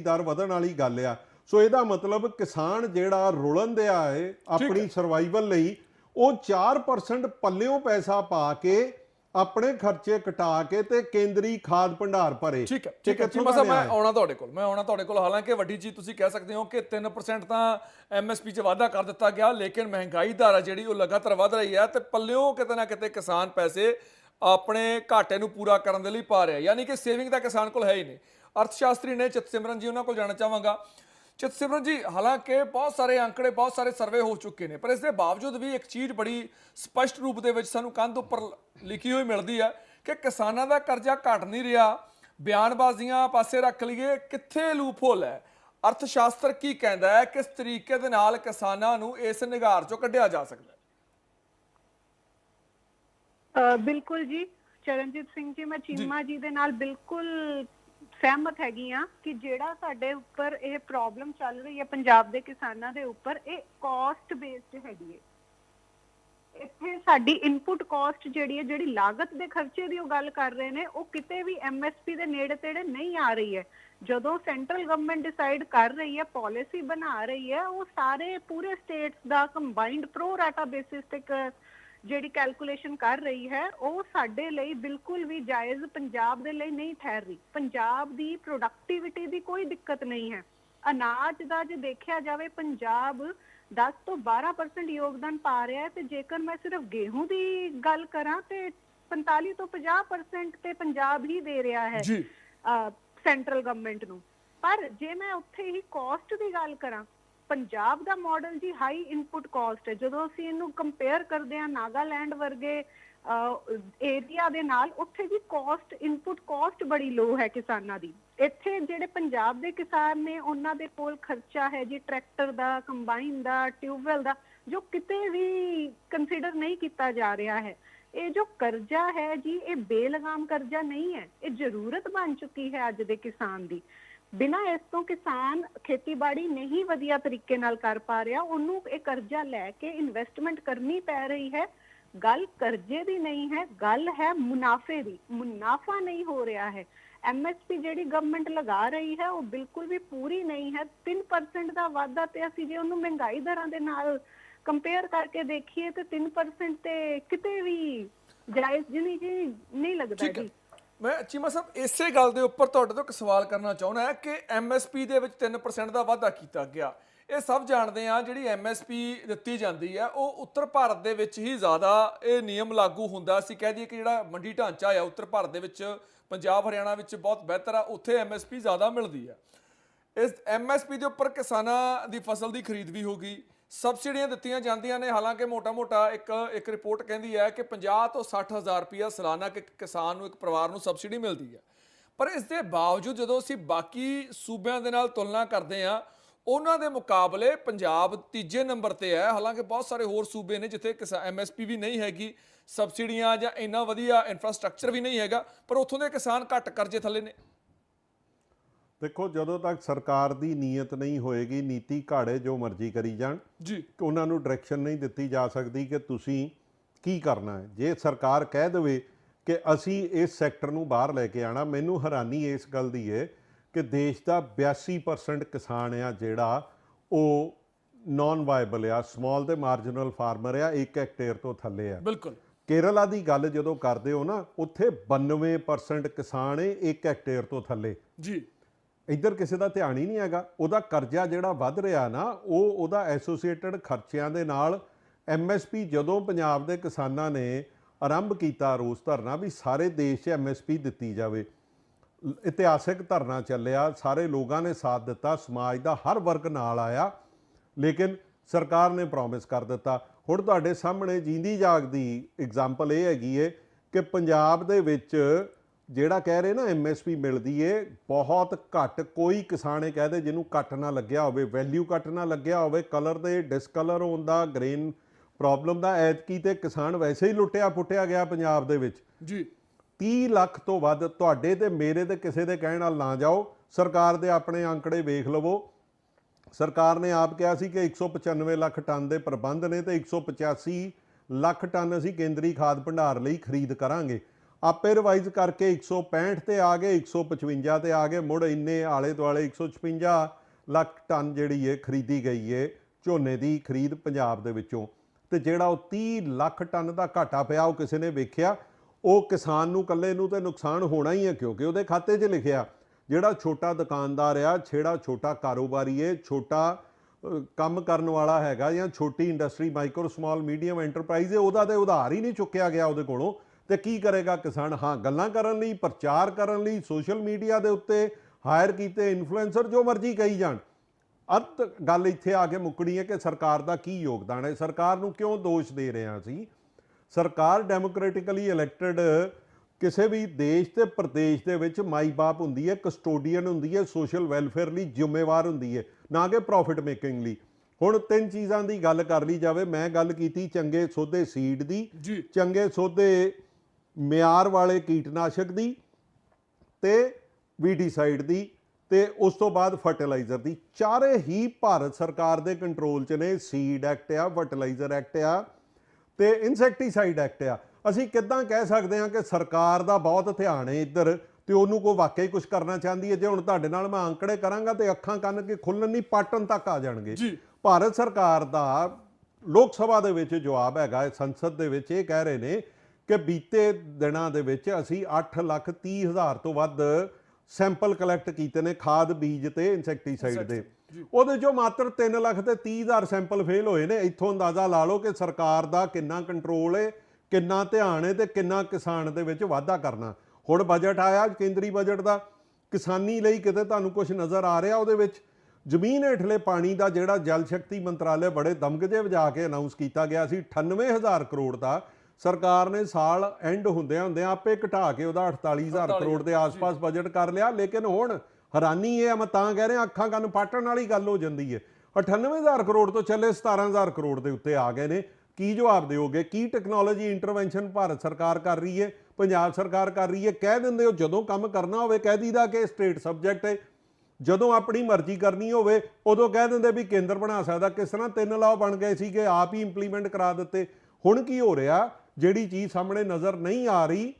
ਦਰ ਵਧਣ ਵਾਲੀ ਗੱਲ ਆ। ਸੋ ਇਹਦਾ ਮਤਲਬ ਕਿਸਾਨ ਜਿਹੜਾ ਰੁਲਣ ਦਿਆ ਹੈ ਆਪਣੀ ਸਰਵਾਈਵਲ ਲਈ ਉਹ 4% ਪੱਲਿਓਂ ਪੈਸਾ ਪਾ ਕੇ ਆਪਣੇ ਖਰਚੇ ਕਟਾ ਕੇ ਤੇ ਕੇਂਦਰੀ ਖਾਦ ਭੰਡਾਰ ਭਰੇ। ਠੀਕ ਹੈ ਠੀਕ ਹੈ। ਸਾਹਿਬ ਮੈਂ? ਆਉਣਾ ਤੁਹਾਡੇ ਕੋਲ ਮੈਂ ਆਉਣਾ ਤੁਹਾਡੇ ਕੋਲ। ਹਾਲਾਂਕਿ ਵੱਡੀ ਚੀਜ਼ ਤੁਸੀਂ ਕਹਿ ਸਕਦੇ ਹੋ ਕਿ 3% ਤਾਂ ਐਮਐਸਪੀ 'ਚ ਵਾਧਾ ਕਰ ਦਿੱਤਾ ਗਿਆ ਲੇਕਿਨ ਮਹਿੰਗਾਈ ਦਰ ਜਿਹੜੀ ਉਹ ਲਗਾਤਾਰ ਵਧ ਰਹੀ ਹੈ ਤੇ ਪੱਲਿਓਂ ਕਿਤੇ ਨਾ ਕਿਤੇ ਕਿਸਾਨ ਪੈਸੇ ਆਪਣੇ ਘਾਟੇ ਨੂੰ ਪੂਰਾ ਕਰਨ ਦੇ ਲਈ ਪਾ ਰਿਹਾ। ਯਾਨੀ ਕਿ ਸੇਵਿੰਗ ਤਾਂ ਕਿਸਾਨ ਕੋਲ ਹੈ ਹੀ ਨਹੀਂ। ਅਰਥ ਸ਼ਾਸਤਰੀ ਨੇ ਚਿਤਸਿਮਰਨ ਜੀ ਉਹਨਾਂ ਕੋਲ ਜਾਣਾ ਚਾਹਾਂਗਾ। ਚਿਤਸਿਮਰਨ ਜੀ, ਹਾਲਾਂਕਿ ਬਹੁਤ ਸਾਰੇ ਅੰਕੜੇ, ਬਹੁਤ ਸਾਰੇ ਸਰਵੇ ਹੋ ਚੁੱਕੇ ਨੇ, ਪਰ ਇਸ ਦੇ ਬਾਵਜੂਦ ਵੀ ਇੱਕ ਚੀਜ਼ ਬੜੀ ਸਪਸ਼ਟ ਰੂਪ ਦੇ ਵਿੱਚ ਸਾਨੂੰ ਕੰਧ ਉੱਪਰ ਲਿਖੀ ਹੋਈ ਮਿਲਦੀ ਹੈ ਕਿ ਕਿਸਾਨਾਂ ਦਾ ਕਰਜ਼ਾ ਘਟ ਨਹੀਂ ਰਿਹਾ। ਬਿਆਨਬਾਜ਼ੀਆਂ ਪਾਸੇ ਰੱਖ ਲਈਏ, ਕਿੱਥੇ ਲੂਪਹੋਲ ਹੈ? ਅਰਥ ਸ਼ਾਸਤਰ ਕੀ ਕਹਿੰਦਾ ਹੈ? ਕਿਸ ਤਰੀਕੇ ਦੇ ਨਾਲ ਕਿਸਾਨਾਂ ਨੂੰ ਇਸ ਨਿਗਾਰ ਚੋਂ ਕੱਢਿਆ ਜਾ ਸਕਦਾ ਹੈ? ਬਿਲਕੁਲ ਜੀ। ਚਰਨਜੀਤ ਸਿੰਘ ਜੀ ਮੈਂ ਚੀਮਾ ਜੀ। ਦੇ ਨਾਲ ਬਿਲਕੁਲ ਸਹਿਮਤ ਹੈਗੀ ਆ ਕਿ ਜਿਹੜਾ ਸਾਡੇ ਉੱਪਰ ਇਹ ਪ੍ਰੋਬਲਮ ਚੱਲ ਰਹੀ ਹੈ ਪੰਜਾਬ ਦੇ ਕਿਸਾਨਾਂ ਦੇ ਉੱਪਰ ਇਹ ਕਾਸਟ ਬੇਸਡ ਹੈਗੀ ਹੈ। ਇੱਥੇ ਸਾਡੀ ਇਨਪੁਟ ਕਾਸਟ ਜਿਹੜੀ ਹੈ ਜਿਹੜੀ ਲਾਗਤ ਦੇ ਖਰਚੇ ਦੀ ਉਹ ਗੱਲ ਕਰ ਰਹੇ ਨੇ ਉਹ ਕਿਤੇ ਵੀ ਐਮਐਸਪੀ ਦੇ ਨੇੜੇ ਤੇੜੇ ਨਹੀਂ ਆ ਰਹੀ ਹੈ। ਜਦੋਂ ਸੈਂਟਰਲ ਗਵਰਨਮੈਂਟ ਡਿਸਾਈਡ ਕਰ ਰਹੀ ਹੈ ਪਾਲਿਸੀ ਬਣਾ ਰਹੀ ਹੈ ਉਹ ਸਾਰੇ ਪੂਰੇ ਸਟੇਟਸ ਦਾ ਕੰਬਾਈਨਡ ਪ੍ਰੋ ਰਾਟਾ ਬੇਸਿਸ ਤੇ ਜਿਹੜੀ ਕੈਲਕੂਲੇਸ਼ਨ ਕਰ ਰਹੀ ਹੈ ਉਹ ਸਾਡੇ ਲਈ ਬਿਲਕੁਲ ਵੀ ਜਾਇਜ਼ ਪੰਜਾਬ ਦੇ ਲਈ ਨਹੀਂ ਠਹਿਰ ਰਹੀ। ਪੰਜਾਬ ਦੀ ਪ੍ਰੋਡਕਟਿਵਿਟੀ ਦੀ ਕੋਈ ਦਿੱਕਤ ਨਹੀਂ ਹੈ। ਅਨਾਜ ਦਾ ਜੇ ਦੇਖਿਆ ਜਾਵੇ ਪੰਜਾਬ 10 ਤੋਂ 12% ਯੋਗਦਾਨ ਪਾ ਰਿਹਾ ਹੈ ਤੇ ਜੇਕਰ ਮੈਂ ਸਿਰਫ ਗੇਹੂੰ ਦੀ ਗੱਲ ਕਰਾਂ ਤੇ 45 ਤੋਂ 50% ਤੇ ਪੰਜਾਬ ਹੀ ਦੇ ਰਿਹਾ ਹੈ ਜੀ। ਸੈਂਟਰਲ ਗਵਰਨਮੈਂਟ ਨੂੰ। ਪਰ ਜੇ ਮੈਂ ਉੱਥੇ ਹੀ ਕਾਸਟ ਦੀ ਗੱਲ ਕਰਾਂ ਪੰਜਾਬ ਦਾ ਮਾਡਲ ਜੀ ਹਾਈ ਇਨਪੁਟ ਕਾਸਟ ਹੈ। ਜਦੋਂ ਅਸੀਂ ਇਹਨੂੰ ਕੰਪੇਅਰ ਕਰਦੇ ਹਾਂ ਨਾਗਾਲੈਂਡ ਵਰਗੇ ਏਰੀਆ ਦੇ ਨਾਲ, ਉੱਥੇ ਦੀ ਕਾਸਟ ਇਨਪੁਟ ਕਾਸਟ ਬੜੀ ਲੋ ਹੈ ਕਿਸਾਨਾਂ ਦੀ। ਇੱਥੇ ਜਿਹੜੇ ਪੰਜਾਬ ਦੇ ਕਿਸਾਨ ਨੇ, ਉਹਨਾਂ ਦੇ ਕੋਲ ਖਰਚਾ ਹੈ ਜੀ ਟਰੈਕਟਰ ਦਾ ਕੰਬਾਈਨ ਦਾ ਟਿਊਬਵੈਲ ਦਾ, ਜੋ ਕਿਤੇ ਵੀ ਕੰਸੀਡਰ ਨਹੀਂ ਕੀਤਾ ਜਾ ਰਿਹਾ ਹੈ। ਇਹ ਜੋ ਕਰਜ਼ਾ ਹੈ ਜੀ, ਇਹ ਬੇਲਗਾਮ ਕਰਜ਼ਾ ਨਹੀਂ ਹੈ। ਇਹ ਜ਼ਰੂਰਤ ਬਣ ਚੁੱਕੀ ਹੈ ਅੱਜ ਦੇ ਕਿਸਾਨ ਦੀ। ਬਿਨਾਂ ਇਸ ਤੋਂ ਕਿਸਾਨ ਖੇਤੀਬਾੜੀ ਨਹੀਂ ਵਧੀਆ ਤਰੀਕੇ ਨਾਲ ਕਰ ਪਾ ਰਿਹਾ ਉਹਨੂੰ ਇਹ ਕਰਜ਼ਾ ਲੈ ਕੇ ਇਨਵੈਸਟਮੈਂਟ ਕਰਨੀ ਪੈ ਰਹੀ ਹੈ। ਗੱਲ ਕਰਜ਼ੇ ਦੀ ਨਹੀਂ ਹੈ ਗੱਲ ਹੈ ਮੁਨਾਫੇ ਦੀ। ਮੁਨਾਫਾ ਨਹੀਂ ਹੋ ਰਿਹਾ ਹੈ। ਐਮਐਸਪੀ ਜਿਹੜੀ ਗਵਰਨਮੈਂਟ ਲਗਾ ਰਹੀ ਹੈ ਉਹ ਬਿਲਕੁਲ ਵੀ ਪੂਰੀ ਨਹੀਂ ਹੈ। 3% ਦਾ ਵਾਧਾ ਤੇ ਅਸੀਂ ਜੇ ਉਹਨੂੰ ਮਹਿੰਗਾਈ ਦਰਾਂ ਦੇ ਨਾਲ ਕੰਪੇਅਰ ਕਰਕੇ ਦੇਖੀਏ ਤੇ 3% ਤੇ ਕਿਤੇ ਵੀ ਜਾਇਜ਼ ਜਿਹੀ ਜੀ ਨਹੀਂ ਲੱਗਦਾ ਜੀ। ਮੈਂ ਚੀਮਾ ਸਾਹਿਬ, ਇਸੇ ਗੱਲ ਦੇ ਉੱਪਰ ਤੁਹਾਡੇ ਤੋਂ ਇੱਕ ਸਵਾਲ ਕਰਨਾ ਚਾਹੁੰਦਾ ਹਾਂ ਕਿ ਐਮਐਸਪੀ ਦੇ ਵਿੱਚ 3% ਦਾ ਵਾਧਾ ਕੀਤਾ ਗਿਆ। ਇਹ ਸਭ ਜਾਣਦੇ ਆ ਜਿਹੜੀ ਐਮਐਸਪੀ ਦਿੱਤੀ ਜਾਂਦੀ ਹੈ, ਉਹ ਉੱਤਰ ਭਾਰਤ ਦੇ ਵਿੱਚ ਹੀ ਜ਼ਿਆਦਾ ਇਹ ਨਿਯਮ ਲਾਗੂ ਹੁੰਦਾ। ਅਸੀਂ ਕਹਿ ਦਈਏ ਕਿ ਜਿਹੜਾ ਮੰਡੀ ਢਾਂਚਾ ਆ, ਉੱਤਰ ਭਾਰਤ ਦੇ ਵਿੱਚ, ਪੰਜਾਬ, ਹਰਿਆਣਾ ਵਿੱਚ ਬਹੁਤ ਬਿਹਤਰ ਆ, ਉੱਥੇ ਐਮਐਸਪੀ ਜ਼ਿਆਦਾ ਮਿਲਦੀ ਹੈ। ਇਸ ਐਮਐਸਪੀ ਦੇ ਉੱਪਰ ਕਿਸਾਨਾਂ ਦੀ ਫਸਲ ਦੀ ਖਰੀਦ ਵੀ ਹੋਗੀ ਸਬਸਿਡੀਆਂ ਦਿੱਤੀਆਂ ਜਾਂਦੀਆਂ ਨੇ। ਹਾਲਾਂਕਿ ਮੋਟਾ-ਮੋਟਾ ਇੱਕ ਇੱਕ ਰਿਪੋਰਟ ਕਹਿੰਦੀ ਹੈ ਕਿ 50 ਤੋਂ 60 ਹਜ਼ਾਰ ਰੁਪਇਆ ਸਾਲਾਨਾ ਇੱਕ ਕਿਸਾਨ ਨੂੰ, ਇੱਕ ਪਰਿਵਾਰ ਨੂੰ ਸਬਸਿਡੀ ਮਿਲਦੀ ਹੈ। ਪਰ ਇਸ ਦੇ ਬਾਵਜੂਦ ਜਦੋਂ ਅਸੀਂ ਬਾਕੀ ਸੂਬਿਆਂ ਦੇ ਨਾਲ ਤੁਲਨਾ ਕਰਦੇ ਹਾਂ, ਉਹਨਾਂ ਦੇ ਮੁਕਾਬਲੇ ਪੰਜਾਬ ਤੀਜੇ ਨੰਬਰ ਤੇ ਹੈ। ਹਾਲਾਂਕਿ ਬਹੁਤ ਸਾਰੇ ਹੋਰ ਸੂਬੇ ਨੇ ਜਿੱਥੇ ਐਮਐਸਪੀ ਵੀ ਨਹੀਂ ਹੈਗੀ, ਸਬਸਿਡੀਆਂ ਜਾਂ ਇੰਨਾ ਵਧੀਆ ਇਨਫਰਾਸਟ੍ਰਕਚਰ ਵੀ ਨਹੀਂ ਹੈਗਾ, ਪਰ ਉੱਥੋਂ ਦੇ ਕਿਸਾਨ ਘੱਟ ਕਰਜ਼ੇ ਥੱਲੇ ਨੇ। ਦੇਖੋ ਜਦੋਂ ਤੱਕ ਸਰਕਾਰ ਦੀ ਨੀਅਤ ਨਹੀਂ ਹੋਏਗੀ ਨੀਤੀ ਘਾੜੇ ਜੋ ਮਰਜ਼ੀ ਕਰੀ ਜਾਣ ਜੀ। ਉਹਨਾਂ ਨੂੰ ਡਾਇਰੈਕਸ਼ਨ ਨਹੀਂ ਦਿੱਤੀ ਜਾ ਸਕਦੀ ਕਿ ਤੁਸੀਂ ਕੀ ਕਰਨਾ ਹੈ। ਜੇ ਸਰਕਾਰ ਕਹਿ ਦੇਵੇ ਕਿ ਅਸੀਂ ਇਸ ਸੈਕਟਰ ਨੂੰ ਬਾਹਰ ਲੈ ਕੇ ਆਣਾ ਮੈਨੂੰ ਹੈਰਾਨੀ ਇਸ ਗੱਲ ਦੀ ਹੈ ਕਿ ਦੇਸ਼ ਦਾ 82% ਕਿਸਾਨ ਆ ਜਿਹੜਾ ਉਹ ਨਾਨ ਵਾਇਬਲ ਆ ਸਮਾਲ ਤੇ ਮਾਰਜਨਲ ਫਾਰਮਰ ਆ 1 ਹੈਕਟੇਅਰ ਤੋਂ ਥੱਲੇ ਆ। ਬਿਲਕੁਲ। ਕੇਰਲਾ ਦੀ ਗੱਲ ਜਦੋਂ ਕਰਦੇ ਹੋ ਨਾ ਉੱਥੇ 92% ਕਿਸਾਨ ਏ 1 ਹੈਕਟੇਅਰ ਤੋਂ ਥੱਲੇ। ਜੀ। ਇੱਧਰ ਕਿਸੇ ਦਾ ਧਿਆਨ ਹੀ ਨਹੀਂ ਹੈਗਾ, ਉਹਦਾ ਕਰਜ਼ਾ ਜਿਹੜਾ ਵੱਧ ਰਿਹਾ ਨਾ, ਉਹ ਉਹਦਾ ਐਸੋਸੀਏਟਡ ਖਰਚਿਆਂ ਦੇ ਨਾਲ ਐਮਐਸਪੀ ਜਦੋਂ ਪੰਜਾਬ ਦੇ ਕਿਸਾਨਾਂ ਨੇ ਆਰੰਭ ਕੀਤਾ ਰੋਸ ਧਰਨਾ ਵੀ ਸਾਰੇ ਦੇਸ਼ 'ਚ ਐਮਐਸਪੀ ਦਿੱਤੀ ਜਾਵੇ। ਇਤਿਹਾਸਿਕ ਧਰਨਾ ਚੱਲਿਆ, ਸਾਰੇ ਲੋਕਾਂ ਨੇ ਸਾਥ ਦਿੱਤਾ, ਸਮਾਜ ਦਾ ਹਰ ਵਰਗ ਨਾਲ ਆਇਆ, ਲੇਕਿਨ ਸਰਕਾਰ ਨੇ ਪ੍ਰੋਮਿਸ ਕਰ ਦਿੱਤਾ। ਹੁਣ ਤੁਹਾਡੇ ਸਾਹਮਣੇ ਜਿੰਦੀ ਜਾਗਦੀ ਐਗਜ਼ਾਮਪਲ ਇਹ ਹੈਗੀ ਏ ਕਿ ਪੰਜਾਬ ਦੇ ਵਿੱਚ ਜਿਹੜਾ ਕਹਿ ਰਹੇ ਨਾ ਐਮਐਸਪੀ ਮਿਲਦੀ ਏ ਬਹੁਤ ਘੱਟ ਕੋਈ ਕਿਸਾਨ ਇਹ ਕਹਦੇ ਜਿਹਨੂੰ ਕੱਟ ਨਾ ਲੱਗਿਆ ਹੋਵੇ ਵੈਲਿਊ ਕੱਟ ਨਾ ਲੱਗਿਆ ਹੋਵੇ ਕਲਰ ਦੇ ਡਿਸਕਲਰ ਹੋਣ ਦਾ ਗ੍ਰੇਨ ਪ੍ਰੋਬਲਮ ਦਾ ਐਤਕੀ ਤੇ ਕਿਸਾਨ ਵੈਸੇ ਹੀ ਲੁੱਟਿਆ ਪੁੱਟਿਆ ਗਿਆ ਪੰਜਾਬ ਦੇ ਵਿੱਚ। ਜੀ। 30 ਲੱਖ ਤੋਂ ਵੱਧ ਤੁਹਾਡੇ ਤੇ ਮੇਰੇ ਤੇ ਕਿਸੇ ਦੇ ਕਹਿਣ ਨਾਲ ਨਾ ਜਾਓ ਸਰਕਾਰ ਦੇ ਆਪਣੇ ਅੰਕੜੇ ਵੇਖ ਲਵੋ। ਸਰਕਾਰ ਨੇ ਆਪ ਕਿਹਾ ਸੀ ਕਿ 195 ਲੱਖ ਟਨ ਦੇ ਪ੍ਰਬੰਧ ਨੇ ਤੇ 185 ਲੱਖ ਟਨ ਅਸੀਂ ਕੇਂਦਰੀ ਖਾਦ ਭੰਡਾਰ ਲਈ ਖਰੀਦ ਕਰਾਂਗੇ। ਆਪੇ ਰਿਵਾਈਜ਼ ਕਰਕੇ 165 ਤੇ ਆ ਗਏ 155 ਤੇ ਆ ਗਏ। ਮੁੜ ਇੰਨੇ ਆਲੇ ਦੁਆਲੇ 156 ਲੱਖ ਟਨ ਜਿਹੜੀ ਏ ਖਰੀਦੀ ਗਈ ਏ, ਝੋਨੇ ਦੀ ਖਰੀਦ ਪੰਜਾਬ ਦੇ ਵਿੱਚੋਂ। ਤੇ ਜਿਹੜਾ ਉਹ 30 ਲੱਖ ਟਨ ਦਾ ਘਾਟਾ ਪਿਆ, ਉਹ ਕਿਸੇ ਨੇ ਵੇਖਿਆ? ਉਹ ਕਿਸਾਨ ਨੂੰ ਇਕੱਲੇ ਨੂੰ ਤੇ ਨੁਕਸਾਨ ਹੋਣਾ ਹੀ ਹੈ, ਕਿਉਂਕਿ ਉਹਦੇ ਖਾਤੇ 'ਚ ਲਿਖਿਆ, ਜਿਹੜਾ ਛੋਟਾ ਦੁਕਾਨਦਾਰ ਆ, ਛੇੜਾ ਛੋਟਾ ਕਾਰੋਬਾਰੀ ਏ, ਛੋਟਾ ਕੰਮ ਕਰਨ ਵਾਲਾ ਹੈਗਾ ਜਾਂ ਛੋਟੀ industry, micro, small, medium enterprise ਹੈ ਉਹਦਾ ਤੇ ਉਧਾਰ ਹੀ ਨਹੀਂ ਚੁੱਕਿਆ ਗਿਆ ਉਹਦੇ ਕੋਲੋਂ। ਤੇ ਕੀ ਕਰੇਗਾ ਕਿਸਾਨ? ਹਾਂ ਗੱਲਾਂ ਕਰਨ ਲਈ ਪ੍ਰਚਾਰ ਕਰਨ ਲਈ ਸੋਸ਼ਲ ਮੀਡੀਆ ਦੇ ਉੱਤੇ ਹਾਇਰ ਕੀਤੇ ਇਨਫਲੂਐਂਸਰ ਜੋ ਮਰਜ਼ੀ ਕਹੀ ਜਾਣ। ਅੰਤ ਗੱਲ ਇੱਥੇ ਆ ਕੇ ਮੁੱਕਣੀ ਹੈ ਕਿ ਸਰਕਾਰ ਦਾ ਕੀ ਯੋਗਦਾਨ ਹੈ। ਸਰਕਾਰ ਨੂੰ ਕਿਉਂ ਦੋਸ਼ ਦੇ ਰਹੇ ਅਸੀਂ ਸਰਕਾਰ ਡੈਮੋਕ੍ਰੈਟਿਕਲੀ ਇਲੈਕਟਡ ਕਿਸੇ ਵੀ ਦੇਸ਼ ਤੇ ਪ੍ਰਦੇਸ਼ ਦੇ ਵਿੱਚ ਮਾਈ ਬਾਪ ਹੁੰਦੀ ਹੈ ਕਸਟੋਡੀਅਨ ਹੁੰਦੀ ਹੈ ਸੋਸ਼ਲ ਵੈਲਫੇਅਰ ਲਈ ਜ਼ਿੰਮੇਵਾਰ ਹੁੰਦੀ ਹੈ ਨਾ ਕਿ ਪ੍ਰੋਫਿਟ ਮੇਕਿੰਗ ਲਈ। ਹੁਣ ਤਿੰਨ ਚੀਜ਼ਾਂ ਦੀ ਗੱਲ ਕਰ ਲਈ ਜਾਵੇ। ਮੈਂ ਗੱਲ ਕੀਤੀ ਚੰਗੇ ਸੋਧੇ ਸੀਡ ਦੀ ਚੰਗੇ ਸੋਧੇ ਮਿਆਰ ਵਾਲੇ ਕੀਟਨਾਸ਼ਕ ਦੀ ਤੇ ਵੀਡੀਸਾਈਡ ਦੀ ਤੇ ਉਸ ਤੋਂ ਬਾਅਦ ਫਰਟੀਲਾਈਜ਼ਰ ਦੀ। ਚਾਰੇ ਹੀ ਭਾਰਤ ਸਰਕਾਰ ਦੇ ਕੰਟਰੋਲ 'ਚ ਨੇ। ਸੀਡ ਐਕਟ ਆ ਫਰਟੀਲਾਈਜ਼ਰ ਐਕਟ ਆ ਤੇ ਇਨਸੈਕਟੀਸਾਈਡ ਐਕਟ ਆ। ਅਸੀਂ ਕਿੱਦਾਂ ਕਹਿ ਸਕਦੇ ਹਾਂ ਕਿ ਸਰਕਾਰ ਦਾ ਬਹੁਤ ਧਿਆਨ ਹੈ ਇੱਧਰ ਤੇ ਉਹਨੂੰ ਕੋਈ ਵਾਕਈ ਕੁਝ ਕਰਨਾ ਚਾਹੁੰਦੀ ਹੈ? ਜੇ ਹੁਣ ਤੁਹਾਡੇ ਨਾਲ ਮੈਂ ਅੰਕੜੇ ਕਰਾਂਗਾ ਤੇ ਅੱਖਾਂ ਕੰਨ ਕੇ ਖੁੱਲਣ ਨਹੀਂ ਪਾਟਣ ਤੱਕ ਆ ਜਾਣਗੇ। ਜੀ। ਭਾਰਤ ਸਰਕਾਰ ਦਾ ਲੋਕ ਸਭਾ ਦੇ ਵਿੱਚ ਜਵਾਬ ਹੈਗਾ ਹੈ, ਸੰਸਦ ਦੇ ਵਿੱਚ ਇਹ ਕਹਿ ਰਹੇ ਨੇ ਕਿ ਬੀਤੇ ਦਿਨਾਂ ਦੇ ਵਿੱਚ ਅਸੀਂ 8 ਲੱਖ 30 ਹਜ਼ਾਰ ਤੋਂ ਵੱਧ ਸੈਂਪਲ ਕਲੈਕਟ ਕੀਤੇ ਨੇ ਖਾਦ ਬੀਜ ਤੇ ਇਨਸੈਕਟੀਸਾਈਡ ਦੇ। ਉਹਦੇ ਚੋਂ ਮਾਤਰ 3 ਲੱਖ ਤੇ 30 ਹਜ਼ਾਰ ਸੈਂਪਲ ਫੇਲ ਹੋਏ ਨੇ। ਇੱਥੋਂ ਅੰਦਾਜ਼ਾ ਲਾ ਲਓ ਕਿ ਸਰਕਾਰ ਦਾ ਕਿੰਨਾ ਕੰਟਰੋਲ ਹੈ ਕਿੰਨਾ ਧਿਆਨ ਹੈ ਤੇ ਕਿੰਨਾ ਕਿਸਾਨ ਦੇ ਵਿੱਚ ਵਾਧਾ ਕਰਨਾ। ਹੁਣ ਬਜਟ ਆਇਆ ਕੇਂਦਰੀ ਬਜਟ ਦਾ। ਕਿਸਾਨੀ ਲਈ ਕਿਤੇ ਤੁਹਾਨੂੰ ਕੁਝ ਨਜ਼ਰ ਆ ਰਿਹਾ ਉਹਦੇ ਵਿੱਚ? ਜ਼ਮੀਨ ਹੇਠਲੇ ਪਾਣੀ ਦਾ ਜਿਹੜਾ ਜਲ ਸ਼ਕਤੀ ਮੰਤਰਾਲੇ ਬੜੇ ਦਮਗਜੇ ਵਜਾ ਕੇ ਅਨਾਉਂਸ ਕੀਤਾ ਗਿਆ ਸੀ। 98000 ਕਰੋੜ ਦਾ ਸਰਕਾਰ ਨੇ ਸਾਲ ਐਂਡ ਹੁੰਦਿਆਂ ਹੁੰਦਿਆਂ ਆਪੇ ਘਟਾ ਕੇ ਉਹਦਾ 48000 ਕਰੋੜ ਦੇ ਆਸ-ਪਾਸ ਬਜਟ ਕਰ ਲਿਆ ਲੇਕਿਨ ਹੁਣ ਹੈਰਾਨੀ ਇਹ ਆ ਮੈਂ ਤਾਂ ਕਹਿ ਰਿਹਾ ਅੱਖਾਂ ਕੰਨ ਪਾਟਣ ਵਾਲੀ ਗੱਲ ਹੋ ਜਾਂਦੀ ਹੈ। 98000 ਕਰੋੜ ਤੋਂ ਚੱਲੇ 17000 ਕਰੋੜ ਦੇ ਉੱਤੇ ਆ ਗਏ ਨੇ। ਕੀ ਜਵਾਬ ਦਿਓਗੇ? ਕੀ ਟੈਕਨੋਲੋਜੀ ਇੰਟਰਵੈਂਸ਼ਨ ਭਾਰਤ ਸਰਕਾਰ ਕਰ ਰਹੀ ਹੈ? ਪੰਜਾਬ ਸਰਕਾਰ ਕਰ ਰਹੀ ਹੈ? ਕਹਿ ਦਿੰਦੇ ਹੋ ਜਦੋਂ ਕੰਮ ਕਰਨਾ ਹੋਵੇ ਕਹਿ ਦੀਦਾ ਕਿ ਸਟੇਟ ਸਬਜੈਕਟ ਹੈ। ਜਦੋਂ ਆਪਣੀ ਮਰਜ਼ੀ ਕਰਨੀ ਹੋਵੇ ਉਦੋਂ ਕਹਿ ਦਿੰਦੇ ਵੀ ਕੇਂਦਰ ਬਣਾ ਸਕਦਾ। ਕਿਸ ਤਰ੍ਹਾਂ ਤਿੰਨ ਲਾਅ ਬਣ ਗਏ ਸੀਗੇ ਆਪ ਹੀ ਇੰਪਲੀਮੈਂਟ ਕਰਾ ਦਿੱਤੇ। ਹੁਣ ਕੀ ਹੋ ਰਿਹਾ? ਜਿਹੜੀ ਚੀਜ਼ ਸਾਹਮਣੇ ਨਜ਼ਰ ਨਹੀਂ ਆ ਰਹੀ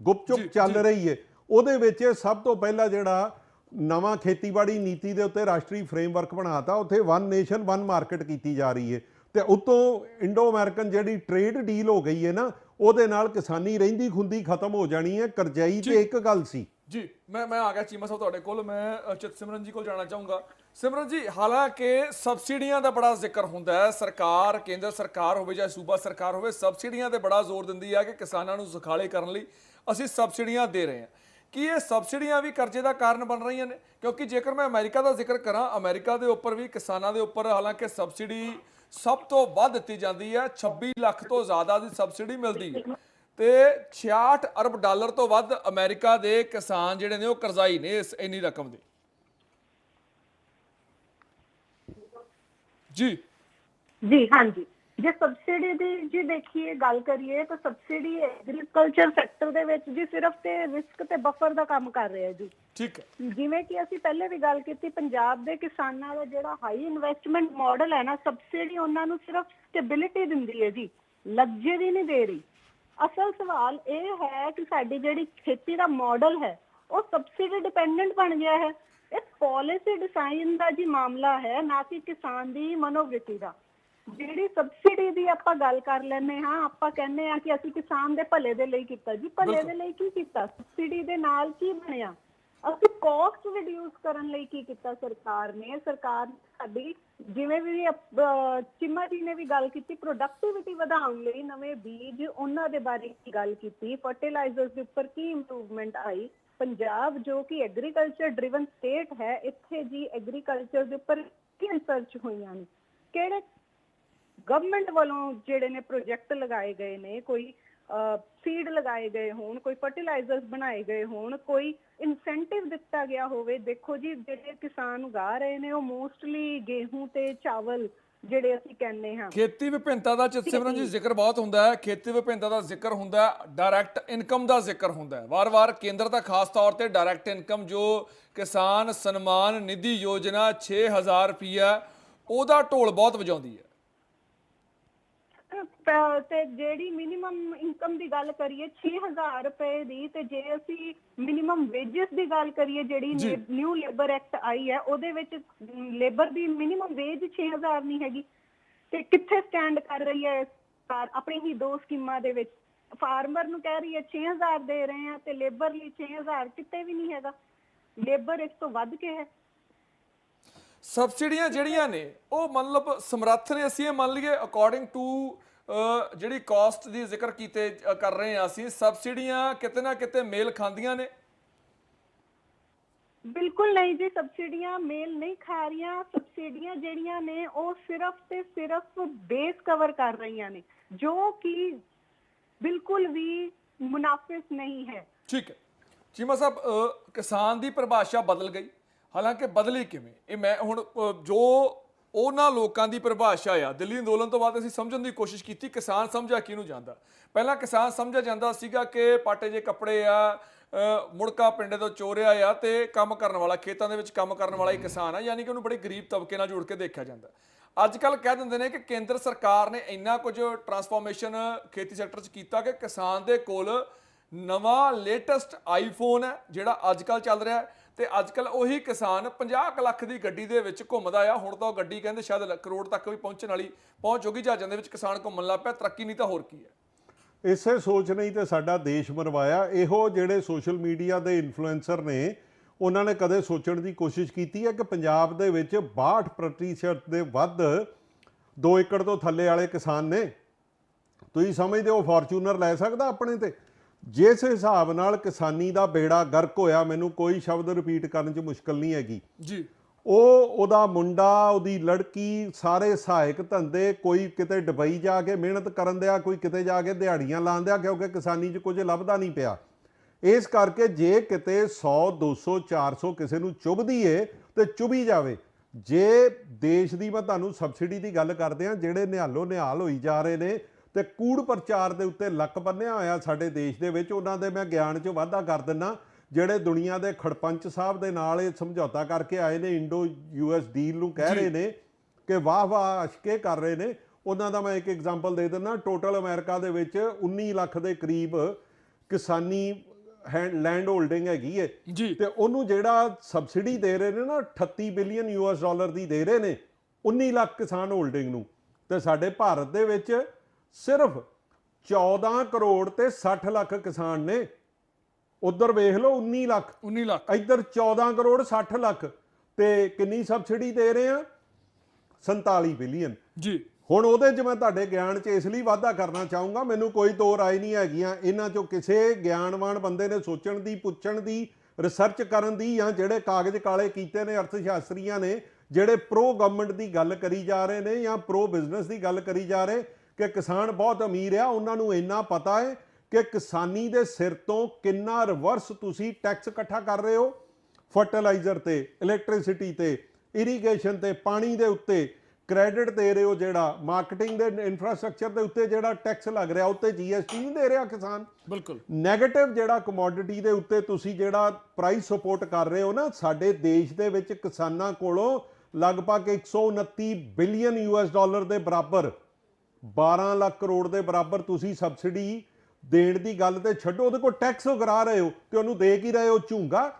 ਗੁਪਚੁਪ ਚੱਲ ਰਹੀ ਹੈ ਉਹਦੇ ਵਿੱਚ ਸਭ ਤੋਂ ਪਹਿਲਾਂ ਜਿਹੜਾ ਨਵਾਂ ਖੇਤੀਬਾੜੀ ਨੀਤੀ ਦੇ ਉੱਤੇ ਰਾਸ਼ਟਰੀ ਫਰੇਮਵਰਕ ਬਣਾਤਾ ਉੱਥੇ ਵਨ ਨੇਸ਼ਨ ਵਨ ਮਾਰਕੀਟ ਕੀਤੀ ਜਾ ਰਹੀ ਹੈ ਤੇ ਉਤੋਂ ਇੰਡੋ ਅਮਰੀਕਨ ਜਿਹੜੀ ਟ੍ਰੇਡ ਡੀਲ ਹੋ ਗਈ ਹੈ ਨਾ ਉਹਦੇ ਨਾਲ ਕਿਸਾਨੀ ਰਹਿੰਦੀ ਖੁੰਦੀ ਖਤਮ ਹੋ ਜਾਣੀ ਹੈ ਕਰਜ਼ਾਈ ਤੇ ਇੱਕ ਗੱਲ ਸੀ। ਜੀ ਮੈਂ ਮੈਂ ਆ ਗਿਆ ਚੀਮਾ ਸਾਹਿਬ ਤੁਹਾਡੇ ਕੋਲ ਮੈਂ ਚਿਤ ਸਿਮਰਨ ਜੀ ਕੋਲ ਜਾਣਾ ਚਾਹੂੰਗਾ। ਸਿਮਰਨ ਜੀ, ਹਾਲਾਂਕਿ ਸਬਸਿਡੀਆਂ ਦਾ ਬੜਾ ਜ਼ਿਕਰ ਹੁੰਦਾ ਹੈ। ਸਰਕਾਰ, ਕੇਂਦਰ ਸਰਕਾਰ ਹੋਵੇ ਜਾਂ ਸੂਬਾ ਸਰਕਾਰ ਹੋਵੇ, ਸਬਸਿਡੀਆਂ ਤੇ ਬੜਾ ਜ਼ੋਰ ਦਿੰਦੀ ਹੈ ਕਿ ਕਿਸਾਨਾਂ ਨੂੰ ਸੁਖਾਲੇ ਕਰਨ ਲਈ ਅਸੀਂ ਸਬਸਿਡੀਆਂ ਦੇ ਰਹੇ ਹਾਂ। ਕੀ ਇਹ ਸਬਸਿਡੀਆਂ ਵੀ ਕਰਜ਼ੇ ਦਾ ਕਾਰਨ ਬਣ ਰਹੀਆਂ ਨੇ? ਕਿਉਂਕਿ ਜੇਕਰ ਮੈਂ ਅਮਰੀਕਾ ਦਾ ਜ਼ਿਕਰ ਕਰਾਂ, ਅਮਰੀਕਾ ਦੇ ਉੱਪਰ ਵੀ, ਕਿਸਾਨਾਂ ਦੇ ਉੱਪਰ ਹਾਲਾਂਕਿ ਸਬਸਿਡੀ ਸਭ ਤੋਂ ਵੱਧ ਦਿੱਤੀ ਜਾਂਦੀ ਹੈ। 26 ਲੱਖ ਤੋਂ ਜ਼ਿਆਦਾ ਦੀ ਸਬਸਿਡੀ ਮਿਲਦੀ ਹੈ। ਤੇ 66 ਅਰਬ ਡਾਲਰ ਤੋਂ ਵੱਧ ਅਮਰੀਕਾ ਦੇ ਕਿਸਾਨ ਜਿਹੜੇ ਨੇ, ਉਹ ਕਰਜ਼ਾਈ ਨੇ ਇਸ ਇੰਨੀ ਰਕਮ ਦੇ। ਜੀ। ਜੀ ਹਾਂਜੀ। ਜੇ ਸਬਸਿਡੀ ਦੀ ਜੀ ਦੇਖੀਏ ਗੱਲ ਕਰੀਏ ਤਾਂ ਸਬਸਿਡੀ ਐਗਰੀਕਲਚਰ ਸੈਕਟਰ ਦੇ ਵਿੱਚ ਜੀ ਸਿਰਫ ਤੇ ਰਿਸਕ ਤੇ ਬਫਰ ਦਾ ਕੰਮ ਕਰ ਰਿਹਾ ਜੀ। ਠੀਕ ਹੈ। ਜਿਵੇਂ ਕਿ ਅਸੀਂ ਪਹਿਲੇ ਵੀ ਗੱਲ ਕੀਤੀ ਪੰਜਾਬ ਦੇ ਕਿਸਾਨਾਂ ਦਾ ਜਿਹੜਾ ਹਾਈ ਇਨਵੈਸਟਮੈਂਟ ਮਾਡਲ ਹੈ ਨਾ ਸਬਸਿਡੀ ਉਹਨਾਂ ਨੂੰ ਸਿਰਫ ਸਟੇਬਿਲਿਟੀ ਦਿੰਦੀ ਹੈ ਜੀ ਲਗਜ਼ਰੀ ਨਹੀਂ ਦੇ ਰਹੀ। ਅਸਲ ਸਵਾਲ ਇਹ ਹੈ ਕਿ ਸਾਡੀ ਜਿਹੜੀ ਖੇਤੀ ਦਾ ਮਾਡਲ ਹੈ ਉਹ ਸਬਸਿਡੀ ਡਿਪੈਂਡੈਂਟ ਬਣ ਗਿਆ ਹੈ। ਇਹ ਪਾਲਿਸੀ ਡਿਜ਼ਾਈਨ ਦਾ ਜੀ ਮਾਮਲਾ ਹੈ ਨਾ ਕਿ ਕਿਸਾਨ ਦੀ ਮਨੋਵ੍ਰਿਤੀ ਦਾ। ਜਿਹੜੀ ਸਬਸਿਡੀ ਦੀ ਆਪਾਂ ਗੱਲ ਕਰ ਲੈਨੇ ਹਾਂ ਆਪਾਂ ਕਹਿੰਦੇ ਆ ਕਿ ਅਸੀਂ ਕਿਸਾਨ ਦੇ ਭਲੇ ਦੇ ਲਈ ਕੀਤਾ ਜੀ। ਭਲੇ ਦੇ ਲਈ ਕੀ ਕੀਤਾ? ਸਬਸਿਡੀ ਦੇ ਨਾਲ ਕੀ ਬਣਿਆ? ਅਸੀਂ ਕਾਸਟ ਰਿਡਿਊਸ ਕਰਨ ਲਈ ਕੀ ਕੀਤਾ ਸਰਕਾਰ ਨੇ? ਸਰਕਾਰ ਸਾਡੀ ਜਿਵੇਂ ਵੀ ਚਿਮਾ ਜੀ ਨੇ ਵੀ ਗੱਲ ਕੀਤੀ ਪ੍ਰੋਡਕਟਿਵਿਟੀ ਵਧਾਉਣ ਲਈ ਨਵੇਂ ਬੀਜ ਉਹਨਾਂ ਦੇ ਬਾਰੇ ਕੀ ਗੱਲ ਕੀਤੀ ਫਰਟੀਲਾਈਜ਼ਰਸ ਦੇ ਉੱਪਰ ਕੀ ਇੰਪਰੂਵਮੈਂਟ ਆਈ? ਪੰਜਾਬ ਜੋ ਕਿ ਐਗਰੀਕਲਚਰ ਡਰਿਵਨ ਸਟੇਟ ਹੈ, ਇੱਥੇ ਜੀ ਐਗਰੀਕਲਚਰ ਦੇ ਉੱਪਰ ਕੀ ਰਿਸਰਚ ਹੋਈਆਂ ਨੇ? ਕਿਹੜੇ ਗਵਰਨਮੈਂਟ ਵੱਲੋਂ ਜਿਹੜੇ ਨੇ ਪ੍ਰੋਜੈਕਟ ਲਗਾਏ ਗਏ ਨੇ, ਕੋਈ ਸੀਡ ਲਗਾਏ ਗਏ ਹੋਣ, ਕੋਈ ਫਰਟੀਲਾਈਜ਼ਰਸ ਬਣਾਏ ਗਏ ਹੋਣ, ਕੋਈ ਇਨਸੈਂਟਿਵ ਦਿੱਤਾ ਗਿਆ ਹੋਵੇ, ਦੇਖੋ ਜੀ, ਜਿਹੜੇ ਕਿਸਾਨ ਉਗਾ ਰਹੇ ਨੇ, ਉਹ ਮੋਸਟਲੀ ਗੇਹੂੰ ਤੇ ਚਾਵਲ ਜਿਹੜੇ ਅਸੀਂ ਕਹਿੰਦੇ ਹਾਂ। ਖੇਤੀ ਵਿਭਿੰਨਤਾ ਦਾ ਚਿਤ ਸਿਮਰਨ ਜੀ ਜ਼ਿਕਰ ਬਹੁਤ ਹੁੰਦਾ ਹੈ। ਖੇਤੀ ਵਿਭਿੰਨਤਾ ਦਾ ਜ਼ਿਕਰ ਹੁੰਦਾ ਹੈ ਡਾਇਰੈਕਟ ਇਨਕਮ ਦਾ ਜ਼ਿਕਰ ਹੁੰਦਾ ਹੈ। ਵਾਰ-ਵਾਰ ਕੇਂਦਰ ਦਾ ਖਾਸ ਤੌਰ ਤੇ ਡਾਇਰੈਕਟ ਇਨਕਮ ਜੋ ਕਿਸਾਨ ਸਨਮਾਨ ਨਿਧੀ ਯੋਜਨਾ 6000 ਰੁਪਈਆ ਉਹਦਾ ਢੋਲ ਬਹੁਤ ਵਜਾਉਂਦੀ ਹੈ। ਪ- ਤੇ ਜਿਹੜੀ ਮਿਨੀਮਮ ਇਨਕਮ ਦੀ ਗੱਲ ਕਰੀਏ 6000 ਰੁਪਏ ਦੀ ਤੇ ਜੇ ਅਸੀਂ ਮਿਨੀਮਮ ਵੇਜਸ ਦੀ ਗੱਲ ਕਰੀਏ ਜਿਹੜੀ ਨਿਊ ਲੇਬਰ ਐਕਟ ਆਈ ਹੈ ਉਹਦੇ ਵਿੱਚ ਲੇਬਰ ਦੀ ਮਿਨੀਮਮ ਵੇਜ 6000 ਨਹੀਂ ਹੈਗੀ। ਤੇ ਕਿੱਥੇ ਸਟੈਂਡ ਕਰ ਰਹੀ ਹੈ ਸਰਕਾਰ? ਆਪਣੀ ਹੀ ਦੋ ਸਕੀਮਾਂ ਦੇ ਵਿੱਚ। ਫਾਰਮਰ ਨੂੰ ਕਹਿ ਰਹੀ ਹੈ 6000 ਦੇ ਰਹੇ ਆ ਤੇ ਲੇਬਰ ਲਈ 6000 ਕਿਤੇ ਵੀ ਨਹੀਂ ਹੈਗਾ। ਲੇਬਰ ਇਸ ਤੋਂ ਵੱਧ ਕੇ ਹੈ। ਸਬਸਿਡੀਆਂ ਜਿਹੜੀਆਂ ਨੇ ਉਹ ਮਤਲਬ ਸਮਰੱਥ ਨੇ ਅਸੀਂ ਇਹ ਮੰਨ ਲਈਏ ਅਕੋਰਡਿੰਗ ਟੂ ਜਿਹੜੀ ਕਾਸਟ ਦੀ ਜ਼ਿਕਰ ਕੀਤੇ ਕਰ ਰਹੇ ਹਾਂ ਅਸੀਂ ਸਬਸਿਡੀਆਂ ਕਿਤੇ ਨਾ ਕਿਤੇ ਮੇਲ ਖਾਂਦੀਆਂ ਨੇ। ਬਿਲਕੁਲ ਨਹੀਂ ਜੀ ਸਬਸਿਡੀਆਂ ਮੇਲ ਨਹੀਂ ਖਾ ਰਹੀਆਂ ਸਬਸਿਡੀਆਂ ਜਿਹੜੀਆਂ ਨੇ ਉਹ ਸਿਰਫ ਤੇ ਸਿਰਫ ਬੇਸ ਕਵਰ ਕਰ ਰਹੀਆਂ ਨੇ ਜੋ ਕਿ ਬਿਲਕੁਲ ਵੀ ਮੁਨਾਫਿਸ ਨਹੀਂ ਹੈ। ਠੀਕ ਹੈ। ਚੀਮਾ ਸਾਹਿਬ ਕਿਸਾਨ ਦੀ ਪਰਿਭਾਸ਼ਾ ਬਦਲ ਗਈ। ਹਾਲਾਂਕਿ ਬਦਲੀ ਕਿਵੇਂ? ਇਹ ਮੈਂ ਹੁਣ ਜੋ ਉਹਨਾਂ ਲੋਕਾਂ ਦੀ ਪਰਿਭਾਸ਼ਾ ਆ, ਦਿੱਲੀ ਅੰਦੋਲਨ ਤੋਂ ਬਾਅਦ ਅਸੀਂ ਸਮਝਣ ਦੀ ਕੋਸ਼ਿਸ਼ ਕੀਤੀ, ਕਿਸਾਨ ਸਮਝਿਆ ਕਿਹਨੂੰ ਜਾਂਦਾ? ਪਹਿਲਾਂ ਕਿਸਾਨ ਸਮਝਿਆ ਜਾਂਦਾ ਸੀਗਾ ਕਿ ਪਾਟੇ ਜੇ ਕੱਪੜੇ ਆ ਮੁੜਕਾ ਪਿੰਡੇ ਤੋਂ ਚੋਰਿਆ ਆ ਤੇ ਕੰਮ ਕਰਨ ਵਾਲਾ, ਖੇਤਾਂ ਦੇ ਵਿੱਚ ਕੰਮ ਕਰਨ ਵਾਲਾ ਹੀ ਕਿਸਾਨ ਆ, ਯਾਨੀ ਕਿ ਉਹਨੂੰ ਬੜੇ ਗਰੀਬ ਤਬਕੇ ਨਾਲ ਜੋੜ ਕੇ ਦੇਖਿਆ ਜਾਂਦਾ। ਅੱਜ ਕੱਲ ਕਹਿ ਦਿੰਦੇ ਨੇ ਕਿ ਕੇਂਦਰ ਸਰਕਾਰ ਨੇ ਇੰਨਾ ਕੁਝ ਟਰਾਂਸਫਾਰਮੇਸ਼ਨ ਖੇਤੀ ਸੈਕਟਰ 'ਚ ਕੀਤਾ ਕਿ ਕਿਸਾਨ ਦੇ ਕੋਲ ਨਵਾਂ ਲੇਟੈਸਟ ਆਈਫੋਨ ਹੈ, ਜਿਹੜਾ ਅੱਜ ਕੱਲ ਚੱਲ ਰਿਹਾ ਹੈ। ਤੇ ਅੱਜ ਕੱਲ ਉਹੀ ਕਿਸਾਨ 50 ਕੁ ਲੱਖ ਦੀ ਗੱਡੀ ਦੇ ਵਿੱਚ ਘੁੰਮਦਾ ਆ। ਹੁਣ ਤਾਂ ਉਹ ਗੱਡੀ ਕਹਿੰਦੇ ਸ਼ਾਇਦ ਲ- ਕਰੋੜ ਤੱਕ ਵੀ ਪਹੁੰਚਣ ਵਾਲੀ ਪਹੁੰਚ ਹੋਗੀ ਜਹਾਜ਼ਾਂ ਦੇ ਵਿੱਚ ਕਿਸਾਨ ਘੁੰਮਣ ਲੱਗ ਪਿਆ। ਤਰੱਕੀ ਨਹੀਂ ਤਾਂ ਹੋਰ ਕੀ ਹੈ? ਇਸੇ ਸੋਚ ਨਹੀਂ ਤੇ ਸਾਡਾ ਦੇਸ਼ ਮਰਵਾਇਆ। ਇਹੋ ਜਿਹੜੇ ਸੋਸ਼ਲ ਮੀਡੀਆ ਦੇ ਇਨਫਲੂਐਂਸਰ ਨੇ, ਉਹਨਾਂ ਨੇ ਕਦੇ ਸੋਚਣ ਦੀ ਕੋਸ਼ਿਸ਼ ਕੀਤੀ ਹੈ ਕਿ ਪੰਜਾਬ ਦੇ ਵਿੱਚ 62% ਪ੍ਰਤੀਸ਼ਤ ਦੇ ਵੱਧ 2 ਏਕੜ ਤੋਂ ਥੱਲੇ ਵਾਲੇ ਕਿਸਾਨ ਨੇ? ਤੁਸੀਂ ਸਮਝਦੇ ਹੋ, ਫੋਰਚੂਨਰ ਲੈ ਸਕਦਾ ਆਪਣੇ ਤੇ? ਜਿਸ ਹਿਸਾਬ ਨਾਲ ਕਿਸਾਨੀ ਦਾ ਬੇੜਾ ਗਰਕ ਹੋਇਆ ਮੈਨੂੰ ਕੋਈ ਸ਼ਬਦ ਰਿਪੀਟ ਕਰਨ 'ਚ ਮੁਸ਼ਕਲ ਨਹੀਂ ਹੈਗੀ। ਜੀ। ਉਹ ਉਹਦਾ ਮੁੰਡਾ ਉਹਦੀ ਲੜਕੀ ਸਾਰੇ ਸਹਾਇਕ ਧੰਦੇ ਕੋਈ ਕਿਤੇ ਦੁਬਈ ਜਾ ਕੇ ਮਿਹਨਤ ਕਰਨ ਦਿਆ ਕੋਈ ਕਿਤੇ ਜਾ ਕੇ ਦਿਹਾੜੀਆਂ ਲਾਉਂਦਿਆ ਕਿਉਂਕਿ ਕਿਸਾਨੀ 'ਚ ਕੁਝ ਲੱਭਦਾ ਨਹੀਂ ਪਿਆ। ਇਸ ਕਰਕੇ ਜੇ ਕਿਤੇ 100 200 400 ਕਿਸੇ ਨੂੰ ਚੁਭਦੀ ਏ ਤੇ ਚੁਭੀ ਜਾਵੇ। ਜੇ ਦੇਸ਼ ਦੀ ਮੈਂ ਤੁਹਾਨੂੰ ਸਬਸਿਡੀ ਦੀ ਗੱਲ ਕਰਦੇ ਆ ਜਿਹੜੇ ਨਿਹਾਲੋ ਨਿਹਾਲ ਹੋਈ ਜਾ ਰਹੇ ਨੇ ਤੇ ਕੂੜ ਪ੍ਰਚਾਰ ਦੇ ਉੱਤੇ ਲੱਕ ਬੰਨਿਆ ਹੋਇਆ ਸਾਡੇ ਦੇਸ਼ ਦੇ ਵਿੱਚ। ਉਹਨਾਂ ਦੇ ਮੈਂ ਗਿਆਨ 'ਚ ਵਾਧਾ ਕਰ ਦਿੰਨਾ। ਜਿਹੜੇ ਦੁਨੀਆ ਦੇ ਖੜਪੰਚ ਸਾਹਿਬ ਦੇ ਨਾਲ ਇਹ ਸਮਝੌਤਾ ਕਰਕੇ ਆਏ ਨੇ ਇੰਡੋ ਯੂਐਸ ਡੀਲ ਨੂੰ ਕਹਿ ਰਹੇ ਨੇ ਕਿ ਵਾਹ ਵਾਹ ਅਸ਼ਕੇ ਕਰ ਰਹੇ ਨੇ। ਉਹਨਾਂ ਦਾ ਮੈਂ ਇੱਕ ਐਗਜ਼ਾਮਪਲ ਦੇ ਦਿੰਦਾ ਟੋਟਲ ਅਮਰੀਕਾ ਦੇ ਵਿੱਚ 19 ਲੱਖ ਦੇ ਕਰੀਬ ਕਿਸਾਨੀ ਲੈਂਡ ਹੋਲਡਿੰਗ ਹੈਗੀ ਏ। ਤੇ ਉਹਨੂੰ ਜਿਹੜਾ ਸਬਸਿਡੀ ਦੇ ਰਹੇ ਨੇ ਨਾ 38 ਬਿਲੀਅਨ ਯੂਐਸ ਡਾਲਰ ਦੀ ਦੇ ਰਹੇ ਨੇ। 19 ਲੱਖ ਕਿਸਾਨ ਹੋਲਡਿੰਗ ਨੂੰ। ਤੇ ਸਾਡੇ ਭਾਰਤ ਦੇ ਵਿੱਚ ਸਿਰਫ 14 ਕਰੋੜ ਤੇ 60 ਲੱਖ ਕਿਸਾਨ ਨੇ। ਉਧਰ ਵੇਖ ਲਓ 19 ਲੱਖ। 19 ਲੱਖ। ਇੱਧਰ 14 ਕਰੋੜ 60 ਲੱਖ। ਤੇ ਕਿੰਨੀ ਸਬਸਿਡੀ ਦੇ ਰਹੇ ਆ? 47 ਬਿਲੀਅਨ। ਜੀ। ਹੁਣ ਉਹਦੇ 'ਚ ਮੈਂ ਤੁਹਾਡੇ ਗਿਆਨ 'ਚ ਇਸ ਲਈ ਵਾਧਾ ਕਰਨਾ ਚਾਹੂੰਗਾ ਮੈਨੂੰ ਕੋਈ ਦੋ ਰਾਏ ਨਹੀਂ ਹੈਗੀਆਂ। ਇਹਨਾਂ 'ਚੋਂ ਕਿਸੇ ਗਿਆਨਵਾਨ ਬੰਦੇ ਨੇ ਸੋਚਣ ਦੀ ਪੁੱਛਣ ਦੀ ਰਿਸਰਚ ਕਰਨ ਦੀ ਜਾਂ ਜਿਹੜੇ ਕਾਗਜ਼ ਕਾਲੇ ਕੀਤੇ ਨੇ ਅਰਥ ਸ਼ਾਸਤਰੀਆਂ ਨੇ ਜਿਹੜੇ ਪ੍ਰੋ ਗਵਰਨਮੈਂਟ ਦੀ ਗੱਲ ਕਰੀ ਜਾ ਰਹੇ ਨੇ ਜਾਂ ਪ੍ਰੋ ਬਿਜ਼ਨਸ ਦੀ ਗੱਲ ਕਰੀ ਜਾ ਰਹੇ ਕਿ ਕਿਸਾਨ ਬਹੁਤ ਅਮੀਰ ਆ ਉਹਨਾਂ ਨੂੰ ਇੰਨਾ ਪਤਾ ਹੈ ਕਿ ਕਿਸਾਨੀ ਦੇ ਸਿਰ ਤੋਂ ਕਿੰਨਾ ਰਿਵਰਸ ਤੁਸੀਂ ਟੈਕਸ ਇਕੱਠਾ ਕਰ ਰਹੇ ਹੋ। ਫਰਟੀਲਾਈਜ਼ਰ ਤੇ ਇਲੈਕਟ੍ਰਿਸਿਟੀ ਤੇ ਇਰੀਗੇਸ਼ਨ ਤੇ ਪਾਣੀ ਦੇ ਉੱਤੇ ਕ੍ਰੈਡਿਟ ਦੇ ਰਹੇ ਹੋ ਜਿਹੜਾ ਮਾਰਕੀਟਿੰਗ ਦੇ ਇਨਫਰਾਸਟ੍ਰਕਚਰ ਦੇ ਉੱਤੇ ਜਿਹੜਾ ਟੈਕਸ ਲੱਗ ਰਿਹਾ ਉੱਤੇ ਜੀਐਸਟੀ ਨਹੀਂ ਦੇ ਰਿਹਾ ਕਿਸਾਨ। ਬਿਲਕੁਲ। ਨੈਗੇਟਿਵ ਜਿਹੜਾ ਕਮੋਡਿਟੀ ਦੇ ਉੱਤੇ ਤੁਸੀਂ ਜਿਹੜਾ ਪ੍ਰਾਈਸ ਸਪੋਰਟ ਕਰ ਰਹੇ ਹੋ ਨਾ ਸਾਡੇ ਦੇਸ਼ ਦੇ ਵਿੱਚ ਕਿਸਾਨਾਂ ਕੋਲੋਂ ਲਗਭਗ 129 ਬਿਲੀਅਨ ਯੂਐਸ ਡਾਲਰ ਦੇ ਬਰਾਬਰ 12 ਲੱਖ ਕਰੋੜ ਦੇ ਬਰਾਬਰ ਤੁਸੀਂ ਸਬਸਿਡੀ ਦੇਣ ਦੀ ਗੱਲ ਤੇ ਛੱਡੋ ਉਹਦੇ ਕੋਲ ਟੈਕਸ ਕਰਾ ਰਹੇ ਹੋ ਤੇ ਉਹਨੂੰ ਦੇ ਕੀ ਰਹੇ ਹੋ? ਝੂੰਗਾ।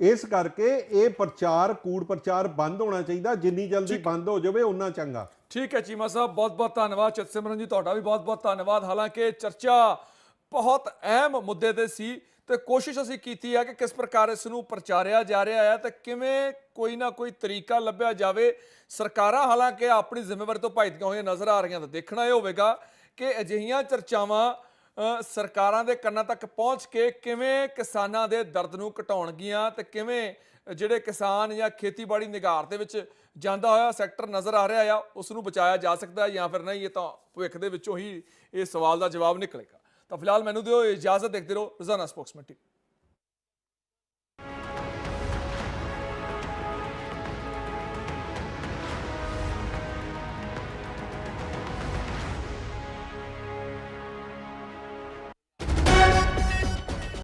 ਇਸ ਕਰਕੇ ਇਹ ਪ੍ਰਚਾਰ ਕੂੜ ਪ੍ਰਚਾਰ ਬੰਦ ਹੋਣਾ ਚਾਹੀਦਾ। ਜਿੰਨੀ ਜਲਦੀ ਬੰਦ ਹੋ ਜਾਵੇ ਉਨਾ ਚੰਗਾ। ਠੀਕ ਹੈ ਚੀਮਾ ਸਾਹਿਬ ਬਹੁਤ ਬਹੁਤ ਧੰਨਵਾਦ। ਚਿਤਸਿਮਰਨ ਜੀ ਤੁਹਾਡਾ ਵੀ ਬਹੁਤ ਬਹੁਤ ਧੰਨਵਾਦ। ਹਾਲਾਂਕਿ ਚਰਚਾ ਬਹੁਤ ਅਹਿਮ ਮੁੱਦੇ ਤੇ ਸੀ। ਤੇ ਕੋਸ਼ਿਸ਼ ਅਸੀਂ ਕੀਤੀ ਹੈ ਕਿ ਕਿਸ ਪ੍ਰਕਾਰ ਇਸ ਨੂੰ ਪ੍ਰਚਾਰਿਆ ਜਾ ਰਿਹਾ ਹੈ ਤੇ ਕਿਵੇਂ ਕੋਈ ਨਾ ਕੋਈ ਤਰੀਕਾ ਲੱਭਿਆ ਜਾਵੇ। ਸਰਕਾਰਾਂ ਹਾਲਾਂਕਿ ਆਪਣੀ ਜ਼ਿੰਮੇਵਾਰੀ ਤੋਂ ਭੱਜਦੀਆਂ ਹੋਈਆਂ ਨਜ਼ਰ ਆ ਰਹੀਆਂ ਤਾਂ ਦੇਖਣਾ ਇਹ ਹੋਵੇਗਾ ਕਿ ਅਜਿਹੀਆਂ ਚਰਚਾਵਾਂ ਸਰਕਾਰਾਂ ਦੇ ਕੰਨਾਂ ਤੱਕ ਪਹੁੰਚ ਕੇ ਕਿਵੇਂ ਕਿਸਾਨਾਂ ਦੇ ਦਰਦ ਨੂੰ ਘਟਾਉਣਗੀਆਂ ਤੇ ਕਿਵੇਂ ਜਿਹੜੇ ਕਿਸਾਨ ਜਾਂ ਖੇਤੀਬਾੜੀ ਨਿਗਾਰ ਦੇ ਵਿੱਚ ਜਾਂਦਾ ਹੋਇਆ ਸੈਕਟਰ ਨਜ਼ਰ ਆ ਰਿਹਾ ਆ ਉਸ ਨੂੰ ਬਚਾਇਆ ਜਾ ਸਕਦਾ ਜਾਂ ਫਿਰ ਨਹੀਂ, ਇਹ ਤਾਂ ਭਵਿੱਖ ਦੇ ਵਿੱਚੋਂ ਹੀ ਇਹ ਸਵਾਲ ਦਾ ਜਵਾਬ ਨਿਕਲੇਗਾ। ਤਾਂ ਫਿਲਹਾਲ ਮੈਨੂੰ ਦਿਓ ਇਜਾਜ਼ਤ ਦੇਖਦੇ ਰਹੋ ਰੋਜ਼ਾਨਾ ਸਪੋਕਸਮੈਨ ਟੀਵੀ